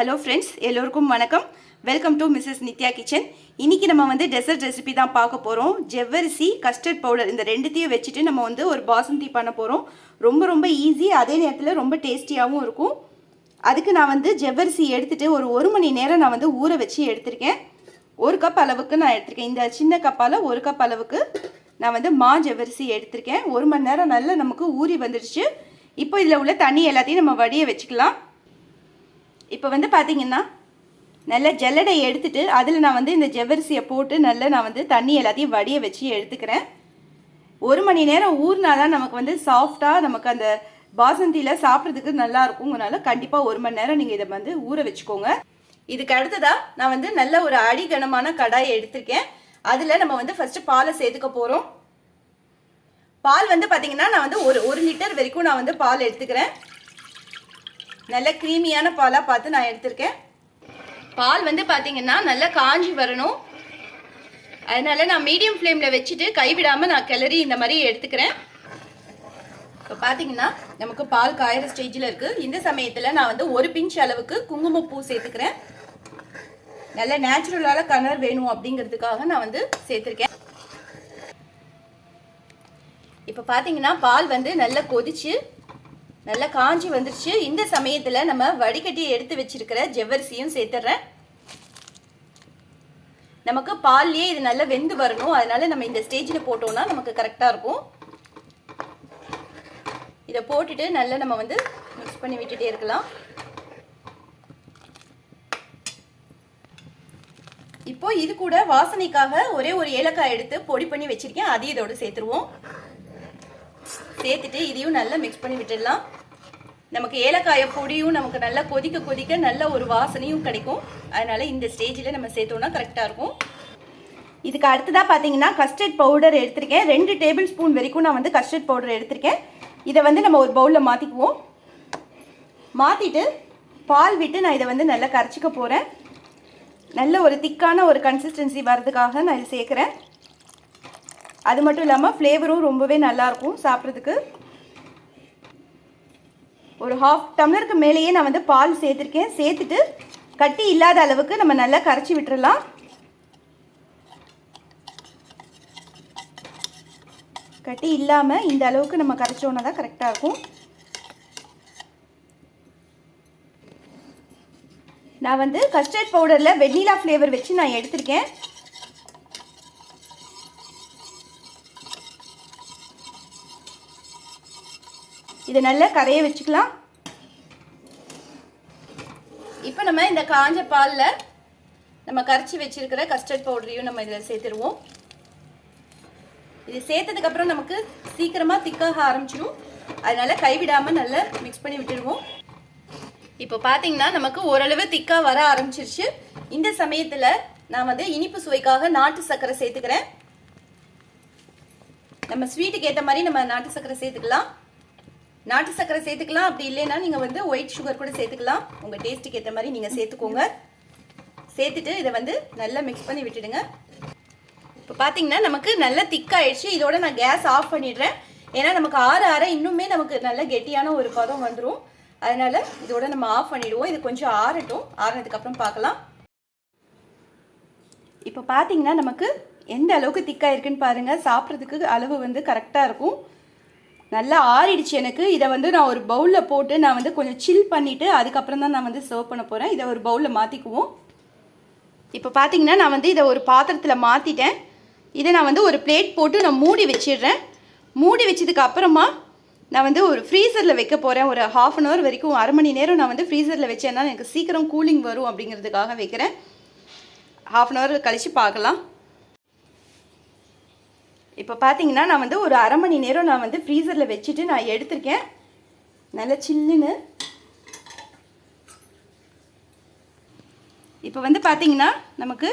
Hello friends எல்லோருக்கும் வணக்கம். Welcome to Mrs Nithya kitchen இன்றைக்கி நம்ம வந்து டெசர்ட் ரெசிபி தான் பார்க்க போகிறோம் ஜெவ்வரிசி கஸ்டர்ட் பவுடர் இந்த ரெண்டுத்தையும் வச்சுட்டு நம்ம வந்து ஒரு பாசந்தி பண்ண போகிறோம் ரொம்ப ரொம்ப ஈஸி அதே நேரத்தில் ரொம்ப டேஸ்டியாகவும் இருக்கும். அதுக்கு நான் வந்து ஜவ்வரிசி எடுத்துகிட்டு ஒரு ஒரு மணி நேரம் நான் வந்து ஊற வச்சு எடுத்திருக்கேன். ஒரு கப் அளவுக்கு நான் எடுத்திருக்கேன். இந்த சின்ன கப்பால் ஒரு கப் அளவுக்கு நான் வந்து மா ஜெவ்வரிசி எடுத்திருக்கேன். ஒரு மணி நேரம் நல்லா நமக்கு ஊறி வந்துடுச்சு. இப்போ இதில் உள்ள தண்ணி எல்லாத்தையும் நம்ம வடிய வச்சுக்கலாம். இப்போ வந்து பார்த்தீங்கன்னா நல்ல ஜல்லடை எடுத்துட்டு அதில் நான் வந்து இந்த ஜவ்வரிசியை போட்டு நல்லா நான் வந்து தண்ணி எல்லாத்தையும் வடிய வச்சு எடுத்துக்கிறேன். ஒரு மணி நேரம் ஊறினா தான் நமக்கு வந்து சாஃப்டாக நமக்கு அந்த பாசந்தியில் சாப்பிட்றதுக்கு நல்லா இருக்குங்கனால கண்டிப்பாக ஒரு மணி நேரம் நீங்கள் இதை வந்து ஊற வச்சுக்கோங்க. இதுக்கு அடுத்ததாக நான் வந்து நல்ல ஒரு அடிகனமான கடாயை எடுத்திருக்கேன். அதில் நம்ம வந்து ஃபஸ்ட்டு பாலை சேர்த்துக்க போகிறோம் பால் வந்து பார்த்தீங்கன்னா நான் வந்து ஒரு ஒரு லிட்டர் வரைக்கும் நான் வந்து பால் எடுத்துக்கிறேன். நல்ல க்ரீமியான பாலாக பார்த்து நான் எடுத்திருக்கேன். பால் வந்து பார்த்தீங்கன்னா நல்லா காஞ்சி வரணும். அதனால நான் மீடியம் ஃப்ளேமில் வச்சுட்டு கைவிடாமல் நான் கிளறி இந்த மாதிரி எடுத்துக்கிறேன். இப்போ பார்த்தீங்கன்னா நமக்கு பால் காயிற ஸ்டேஜில் இருக்குது இந்த சமயத்தில் நான் வந்து ஒரு பிஞ்ச் அளவுக்கு குங்குமப்பூ சேர்த்துக்கிறேன். நல்ல நேச்சுரலான கலர் வேணும் அப்படிங்கிறதுக்காக நான் வந்து சேர்த்துருக்கேன். இப்போ பார்த்தீங்கன்னா பால் வந்து நல்லா கொதிச்சு நல்லா காஞ்சி வந்துருச்சு. இந்த சமயத்தில் நம்ம வடிகட்டி எடுத்து வச்சிருக்கிற ஜவ்வரிசியும் சேர்த்துட்றேன் நமக்கு பால்லையே இது நல்லா வெந்து வரணும். அதனால நம்ம இந்த ஸ்டேஜில் போட்டோம்னா நமக்கு கரெக்டாக இருக்கும். இதை போட்டுட்டு நல்லா நம்ம வந்து மிக்ஸ் பண்ணி விட்டுட்டே இருக்கலாம். இப்போ இது கூட வாசனைக்காக ஒரே ஒரு ஏலக்காய் எடுத்து பொடி பண்ணி வச்சிருக்கேன். அதையும் இதோடு சேர்த்துருவோம். சேர்த்துட்டு இதையும் நல்லா மிக்ஸ் பண்ணி விட்டுடலாம். நமக்கு ஏலக்காய பொடியும் நமக்கு நல்லா கொதிக்க கொதிக்க நல்ல ஒரு வாசனையும் கிடைக்கும். அதனால் இந்த ஸ்டேஜில் நம்ம சேர்த்தோம்னா கரெக்டாக இருக்கும். இதுக்கு அடுத்ததாக பார்த்தீங்கன்னா கஸ்டர்ட் பவுடர் எடுத்திருக்கேன். ரெண்டு டேபிள் ஸ்பூன் வரைக்கும் நான் வந்து கஸ்டர்ட் பவுடர் எடுத்திருக்கேன். இதை வந்து நம்ம ஒரு பவுலில் மாற்றிக்குவோம் மாற்றிட்டு பால் விட்டு நான் இதை வந்து நல்லா கரைச்சிக்க போகிறேன் நல்ல ஒரு திக்கான ஒரு கன்சிஸ்டன்சி வர்றதுக்காக நான் இதை சேர்க்குறேன். அது மட்டும் இல்லாமல் ஃப்ளேவரும் ரொம்பவே நல்லாயிருக்கும் சாப்பிட்றதுக்கு. ஒரு ஹாஃப் டம்ளருக்கு மேலேயே நான் வந்து பால் சேர்த்துருக்கேன். சேர்த்துட்டு கட்டி இல்லாத அளவுக்கு நம்ம நல்லா கரைச்சி விட்டுறலாம். கட்டி இல்லாமல் இந்த அளவுக்கு நம்ம கரைச்சோன்னா தான் கரெக்டாக இருக்கும். நான் வந்து கஸ்டர்ட் பவுடரில் வெண்ணிலா ஃப்ளேவர் வச்சு நான் எடுத்திருக்கேன். இதை நல்லா கரைய வச்சுக்கலாம். இப்போ நம்ம இந்த காஞ்ச பாலில் நம்ம கரைச்சி வச்சிருக்கிற கஸ்டர்ட் பவுடரையும் நம்ம இதில் சேர்த்துருவோம். இது சேர்த்ததுக்கப்புறம் நமக்கு சீக்கிரமாக திக்காக ஆரம்பிச்சிடும் அதனால கைவிடாமல் நல்லா மிக்ஸ் பண்ணி விட்டுருவோம். இப்போ பார்த்தீங்கன்னா நமக்கு ஓரளவு திக்காக வர ஆரம்பிச்சிருச்சு. இந்த சமயத்தில் நான் வந்து இனிப்பு சுவைக்காக நாட்டு சர்க்கரை சேர்த்துக்கிறேன். நம்ம ஸ்வீட்டுக்கு ஏற்ற மாதிரி நம்ம நாட்டு சர்க்கரை சேர்த்துக்கலாம். நாட்டு சர்க்கரை சேர்த்துக்கலாம். அப்படி இல்லைன்னா நீங்கள் வந்து ஒயிட் சுகர் கூட சேர்த்துக்கலாம். உங்கள் டேஸ்ட்டுக்கு ஏற்ற மாதிரி நீங்கள் சேர்த்துக்கோங்க. சேர்த்துட்டு இதை வந்து நல்லா மிக்ஸ் பண்ணி விட்டுடுங்க. இப்போ பார்த்தீங்கன்னா நமக்கு நல்லா திக்காயிடுச்சு இதோட நான் கேஸ் ஆஃப் பண்ணிடுறேன். ஏன்னா நமக்கு ஆற ஆற இன்னுமே நமக்கு நல்ல கெட்டியான ஒரு பதம் வந்துடும் அதனால் இதோட நம்ம ஆஃப் பண்ணிவிடுவோம் இது கொஞ்சம் ஆறட்டும். ஆறினதுக்கப்புறம் பார்க்கலாம். இப்போ பார்த்தீங்கன்னா நமக்கு எந்த அளவுக்கு திக்காக இருக்குன்னு பாருங்கள் சாப்பிட்றதுக்கு அளவு வந்து கரெக்டாக இருக்கும். நல்லா ஆறிடுச்சு எனக்கு. இதை வந்து நான் ஒரு பவுலில் போட்டு நான் வந்து கொஞ்சம் சில் பண்ணிவிட்டு அதுக்கப்புறம் தான் நான் வந்து சர்வ் பண்ண போகிறேன் இதை ஒரு பவுலில் மாற்றிக்குவோம் இப்போ பார்த்தீங்கன்னா நான் வந்து இதை ஒரு பாத்திரத்தில் மாற்றிட்டேன் இதை நான் வந்து ஒரு பிளேட் போட்டு நான் மூடி வச்சிடுறேன். மூடி வச்சதுக்கு அப்புறமா நான் வந்து ஒரு ஃப்ரீசரில் வைக்க போகிறேன் ஒரு ஹாஃப் அன் ஹவர் வரைக்கும் அரை மணி நேரம் நான் வந்து ஃப்ரீசரில் வச்சேன்னா எனக்கு சீக்கிரம் கூலிங் வரும் அப்படிங்கிறதுக்காக வைக்கிறேன். ஹாஃப் அன் ஹவர் கழித்து பார்க்கலாம். இப்போ பார்த்தீங்கன்னா நான் வந்து ஒரு அரை மணி நேரம் நான் வந்து ஃப்ரீசரில் வச்சுட்டு நான் எடுத்திருக்கேன். நல்லா சில்லுன்னு. இப்போ வந்து பார்த்தீங்கன்னா நமக்கு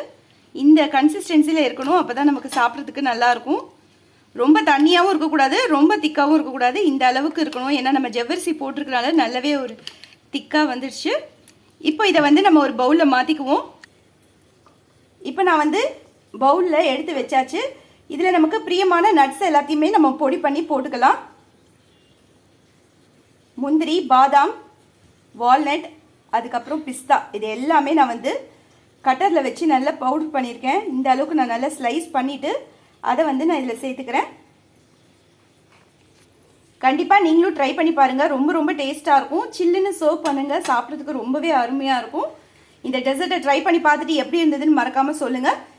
இந்த கன்சிஸ்டன்சியில் இருக்கணும். அப்போ தான் நமக்கு சாப்பிட்றதுக்கு நல்லாயிருக்கும். ரொம்ப தண்ணியாகவும் இருக்கக்கூடாது ரொம்ப திக்காகவும் இருக்கக்கூடாது. இந்த அளவுக்கு இருக்கணும். ஏன்னா நம்ம ஜவ்வரிசி போட்டிருக்கனால நல்லாவே ஒரு திக்காக வந்துடுச்சு இப்போ இதை வந்து நம்ம ஒரு பவுலில் மாற்றிக்குவோம் இப்போ நான் வந்து பவுலில் எடுத்து வச்சாச்சு. இதில் நமக்கு பிரியமான நட்ஸ் எல்லாத்தையுமே நம்ம பொடி பண்ணி போட்டுக்கலாம். முந்திரி பாதாம் வால்நட் அதுக்கப்புறம் பிஸ்தா. இது எல்லாமே நான் வந்து கட்டரில் வச்சு நல்லா பவுடர் பண்ணியிருக்கேன். இந்த அளவுக்கு நான் நல்லா ஸ்லைஸ் பண்ணிவிட்டு அதை வந்து நான் இதில் சேர்த்துக்கிறேன். கண்டிப்பாக நீங்களும் ட்ரை பண்ணி பாருங்கள் ரொம்ப ரொம்ப டேஸ்ட்டாக இருக்கும். சில்லுன்னு சர்வ் பண்ணுங்கள் சாப்பிட்றதுக்கு ரொம்பவே அருமையாக இருக்கும். இந்த டெசர்ட்டை ட்ரை பண்ணி பார்த்துட்டு எப்படி இருந்ததுன்னு மறக்காமல் சொல்லுங்கள்